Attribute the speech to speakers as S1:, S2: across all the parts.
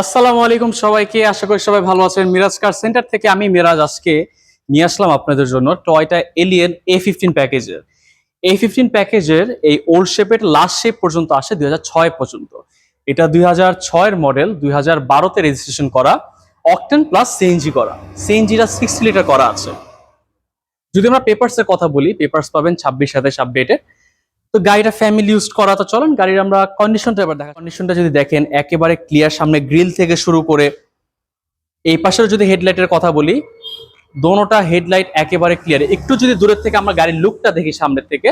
S1: আসসালামু আলাইকুম সবাইকে। আশা করি সবাই ভালো আছেন। মিরাজ কার সেন্টার থেকে আমি মিরাজ আজকে নিয়ে আসলাম আপনাদের জন্য টয়টা এলিয়েন এ ফিফটিন প্যাকেজের। এ ফিফটিন প্যাকেজের এই ওল্ড শেপের লাস্ট শেপ পর্যন্ত আসে দুই হাজার ছয় পর্যন্ত। এটা দুই হাজার ছয়ের মডেল দুই হাজার বারোতে রেজিস্ট্রেশন করা। অকটেন প্লাস সিএনজি করা। সিএনজিটা সিক্সটি লিটার করা আছে। যদি আমরা পেপারসের কথা বলি পেপারস পাবেন ছাব্বিশ সাতাশ আপডেটে তো গাড়িটা ফ্যামিলি ইউজ করা, তো চলেন গাড়ির আমরা কন্ডিশনটা এবার দেখা কন্ডিশনটা যদি দেখেন, একেবারে ক্লিয়ার সামনে গ্রিল থেকে শুরু করে এই পাশের যদি হেডলাইটের কথা বলি, দোনোটা হেডলাইট একেবারে ক্লিয়ার একটু যদি দূরের থেকে আমরা গাড়ির লুকটা দেখি সামনের থেকে,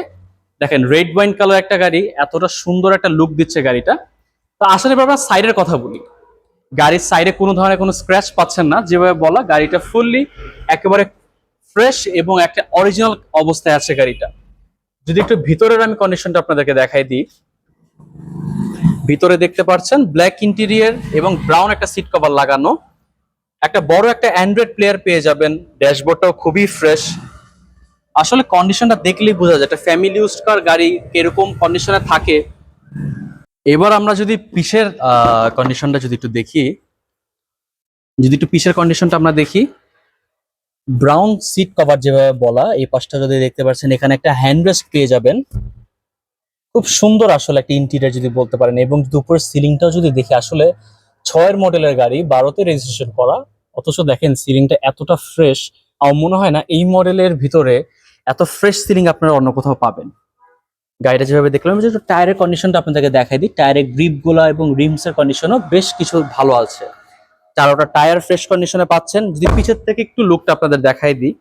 S1: দেখেন রেড ওয়াইন কালার একটা গাড়ি, এতটা সুন্দর একটা লুক দিচ্ছে গাড়িটা। তো আসলে আমরা সাইডের কথা বলি। গাড়ির সাইডে কোনো ধরনের কোনো স্ক্র্যাচ পাচ্ছেন না, যেভাবে বলা, গাড়িটা ফুললি একেবারে ফ্রেশ এবং একটা অরিজিনাল অবস্থায় আছে গাড়িটা। যদি একটু ভিতরের আমি কন্ডিশনটা আপনাদেরকে দেখাই দিই। ভিতরে দেখতে পাচ্ছেন ব্ল্যাক ইন্টেরিয়ার এবং ব্রাউন একটা সিট কভার লাগানো। একটা বড় একটা অ্যান্ড্রয়েড প্লেয়ার পেয়ে যাবেন। ড্যাশবোর্ডটাও খুবই ফ্রেশ আসলে কন্ডিশনটা দেখলেই বোঝা যায়, একটা ফ্যামিলি ইউজ কার গাড়ি কীরকম কন্ডিশনে থাকে। এবার আমরা যদি পিসের কন্ডিশনটা যদি একটু দেখি, যদি একটু পিসের কন্ডিশনটা আমরা দেখি। ব্রাউন সিট কভার যেভাবে বলা, এই পাশটা যদি দেখতে পাচ্ছেন, এখানে একটা হ্যান্ডরেস্ট পেয়ে যাবেন। খুব সুন্দর আসলে একটা ইন্টেরিয়ার যদি বলতে পারেন, এবং যদি উপরের সিলিংটাও যদি দেখি, আসলে ছয়ের মডেলের গাড়ি, বারোতে রেজিস্ট্রেশন করা, অথচ দেখেন সিলিংটা এতটা ফ্রেশ আমার মনে হয় না এই মডেলের ভিতরে এত ফ্রেশ সিলিং আপনারা অন্য কোথাও পাবেন। গাড়িটা যেভাবে দেখলাম, যে টায়ারের কন্ডিশনটা আপনাদেরকে দেখাই দিই। টায়ারের গ্রিপগুলা এবং রিমস এর কন্ডিশনও বেশ কিছু ভালো আছে। চারোটা টায়ার ফ্রেশ কন্ডিশনে পাচ্ছেন। যদি পিছের থেকে একটু লুকটা আপনাদের দেখাই দিই।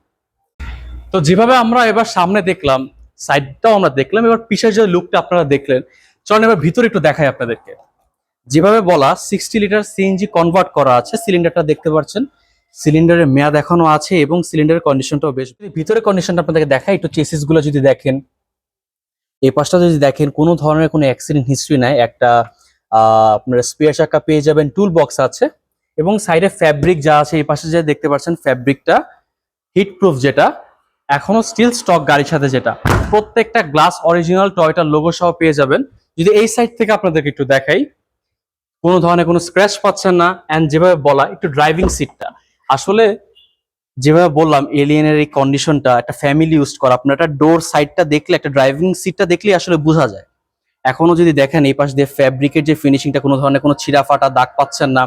S1: তো যেভাবে আমরা এবার সামনে দেখলাম সাইডটাও আমরা দেখলাম, এবার পিছের যে লুকটা আপনারা দেখলেন, চলেন এবার ভিতরে একটু দেখাই আপনাদেরকে। যেভাবে বলা সিক্সটি লিটার সিএনজি কনভার্ট করা আছে সিলিন্ডারটা দেখতে পাচ্ছেন। সিলিন্ডারের মেয়াদ এখনও আছে এবং সিলিন্ডারের কন্ডিশনটাও বেশ। যদি ভিতরের কন্ডিশনটা আপনাদেরকে দেখাই, একটু চেসিসগুলো যদি দেখেন। এই পাশটা যদি দেখেন, কোনো ধরনের কোনো অ্যাক্সিডেন্ট হিস্ট্রি নাই। একটা আপনার স্পেয়ার চাকা পেয়ে যাবেন টুল বক্স আছে। এবং সাইডে ফ্যাব্রিক যা আছে, এই পাশে যে দেখতে পাচ্ছেন ফ্যাব্রিকটা হিট প্রুফ যেটা, এখনও স্টিল স্টক গাড়ির সাথে যেটা। প্রত্যেকটা গ্লাস অরিজিনাল টয়টার লোগো সহ পেয়ে যাবেন। যদি এই সাইড থেকে আপনাদেরকে একটু দেখাই, কোনো ধরনের কোনো স্ক্র্যাচ পাচ্ছেন না অ্যান্ড যেভাবে বলা, একটু ড্রাইভিং সিটটা আসলে যেভাবে বললাম এলিয়েনের এই কন্ডিশনটা একটা ফ্যামিলি ইউজ করা, আপনার একটা ডোর সাইডটা দেখলে, একটা ড্রাইভিং সিটটা দেখলে আসলে বোঝা যায়। এখনও যদি দেখেন, এই পাশ দিয়ে ফ্যাব্রিকের যে ফিনিশিংটা কোনো ধরনের কোনো ছিঁড়া ফাটা দাগ পাচ্ছেন না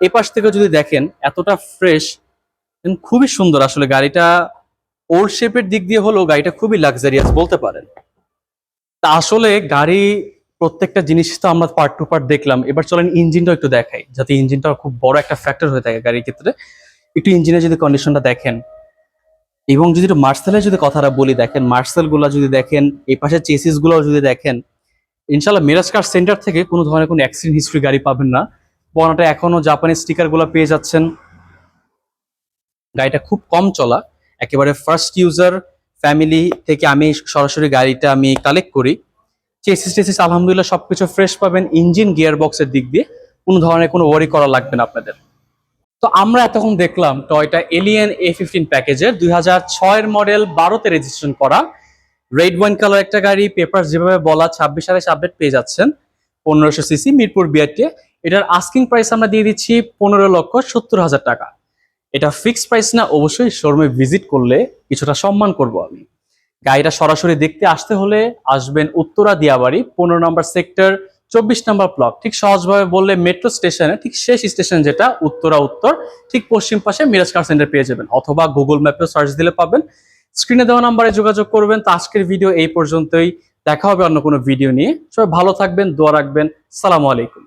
S1: এই পাশ থেকে যদি দেখেন, এতটা ফ্রেশ খুবই সুন্দর আসলে গাড়িটা। ওল্ড শেপের দিক দিয়ে হলেও গাড়িটা খুবই লাক্সারিয়াস বলতে পারেন। তা আসলে গাড়ি প্রত্যেকটা জিনিস তো আমরা পার্ট টু পার্ট দেখলাম। এবার চলেন ইঞ্জিনটাও একটু দেখাই, যাতে ইঞ্জিনটা খুব বড় একটা ফ্যাক্টর হয়ে থাকে গাড়ির ক্ষেত্রে। একটু ইঞ্জিনের যদি কন্ডিশনটা দেখেন, এবং যদি একটু মার্সেলের যদি কথাটা বলি, দেখেন মার্সেলগুলা যদি দেখেন এই পাশে চেসিসগুলো যদি দেখেন ইনশাল্লাহ মিরাজ কার সেন্টার থেকে কোনো ধরনের কোনো অ্যাক্সিডেন্ট হিস্ট্রি গাড়ি পাবেন না। বনাটা এখনও জাপানি স্টিকারগুলো পেয়ে যাচ্ছেন। গাড়িটা খুব কম চলা। একেবারে ফার্স্ট ইউজার ফ্যামিলি থেকে আমি সরাসরি গাড়িটা আমি কালেক্ট করি। চেসিস টেসিস, আলহামদুলিল্লাহ সবকিছু ফ্রেশ পাবেন। ইঞ্জিন গিয়ার বক্সের দিক দিয়ে কোনো ধরনের কোনো ওয়ারি করা লাগবে না আপনাদের। তো আমরা এতক্ষণ দেখলাম টয়টা এলিয়েন এ ফিফটিন প্যাকেজের দুই হাজার ছয়ের মডেল বারোতে রেজিস্ট্রেশন করা। রেড ওয়াইন কালার একটা গাড়ি পেপার যেভাবে বলা, ছাব্বিশ সালে আপডেট পেয়ে যাচ্ছেন। পনেরোশো সিসি মিরপুর বিআরটি এটার আস্কিং প্রাইস আমরা দিয়ে দিচ্ছি পনেরো লক্ষ সত্তর হাজার টাকা। এটা ফিক্সড প্রাইস না, অবশ্যই শোরুমে ভিজিট করলে কিছুটা সম্মান করব আমি। গাড়িটা সরাসরি দেখতে আসতে হলে আসবেন উত্তরা দিয়াবাড়ি, পনেরো নম্বর সেক্টর চব্বিশ নম্বর ব্লক ঠিক সহজভাবে বললে মেট্রো স্টেশনে ঠিক শেষ স্টেশন যেটা, উত্তরা উত্তর, ঠিক পশ্চিম পাশে মিরাজ কার সেন্টার পেয়ে যাবেন। অথবা গুগল ম্যাপে সার্চ দিলে পাবেন। স্ক্রিনে দেওয়া নাম্বারে যোগাযোগ করবেন। তো আজকের ভিডিও এই পর্যন্তই। দেখা হবে অন্য কোনো ভিডিও নিয়ে। সবাই ভালো থাকবেন, দোয়া রাখবেন। সালামু আলাইকুম।